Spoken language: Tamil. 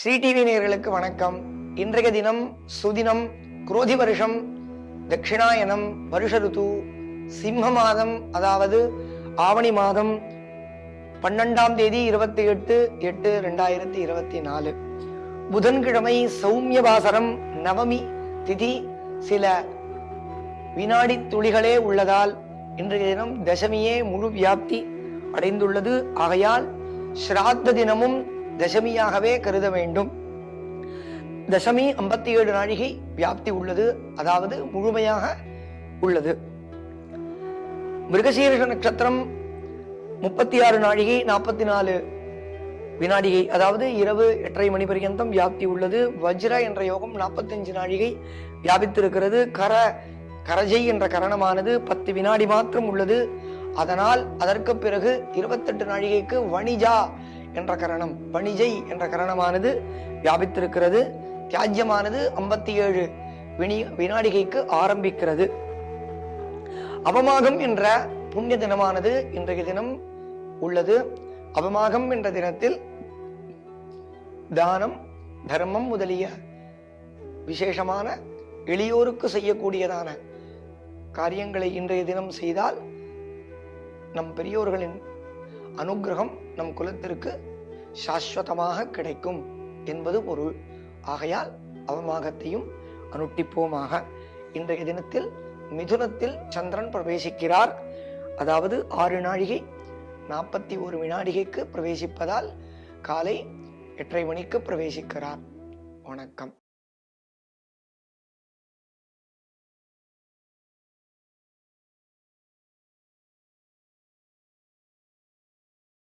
ஸ்ரீ டிவி நேர்களுக்கு வணக்கம். இன்றைய தினம் சுதினம் குரோதி வருஷம் தட்சிணாயனம் வருஷ ருத்து சிம்ம மாதம் அதாவது ஆவணி மாதம் பன்னெண்டாம் தேதி இருபத்தி எட்டு எட்டு ரெண்டாயிரத்தி இருபத்தி நாலு. புதன்கிழமை சௌமியவாசரம் நவமி திதி சில வினாடி துளிகளே உள்ளதால் இன்றைய தினம் தசமியே முழு வியாப்தி அடைந்துள்ளது. ஆகையால் ஸ்ராத்த தினமும் தசமியாகவே கருத வேண்டும். தசமி ஐம்பத்தி ஏழு நாழிகை வியாப்தி உள்ளது. அதாவது முழுமையாக உள்ளது. மிருகசீரிஷ நட்சத்திரம் முப்பத்தி ஆறு நாழிகை நாற்பத்தி நாலு வினாடிகை அதாவது இரவு எட்டரை மணி பர்யந்தம் வியாப்தி உள்ளது. வஜ்ர என்ற யோகம் நாற்பத்தஞ்சு நாழிகை வியாபித்திருக்கிறது. கர கரஜை என்ற கரணமானது பத்து வினாடி மாத்திரம் உள்ளது. அதனால் அதற்கு பிறகு இருபத்தெட்டு நாழிகைக்கு வணிஜா என்ற கரணம். பணிஜை என்ற கரணமானது வியாபித்திருக்கிறது. தியாஜ்யமானது ஐம்பத்தி ஏழு வினி வினாடிகைக்கு ஆரம்பிக்கிறது. அவமாகம் என்ற புண்ணிய தினமானது இன்றைய தினம் உள்ளது. அவமாகம் என்ற தினத்தில் தானம் தர்மம் முதலிய விசேஷமான எளியோருக்கு செய்யக்கூடியதான காரியங்களை இன்றைய தினம் செய்தால் நம் பெரியோர்களின் அனுக்கிரகம் நம் குலத்திற்கு சாஸ்வதமாக கிடைக்கும் என்பது பொருள். ஆகையால் அவமாகத்தையும் அனுட்டிப்போமாக. இன்றைய தினத்தில் மிதுனத்தில் சந்திரன் பிரவேசிக்கிறார். அதாவது ஆறு நாழிகை நாற்பத்தி ஒரு வினாடிகைக்கு பிரவேசிப்பதால் காலை எட்டரை மணிக்கு பிரவேசிக்கிறார். வணக்கம்.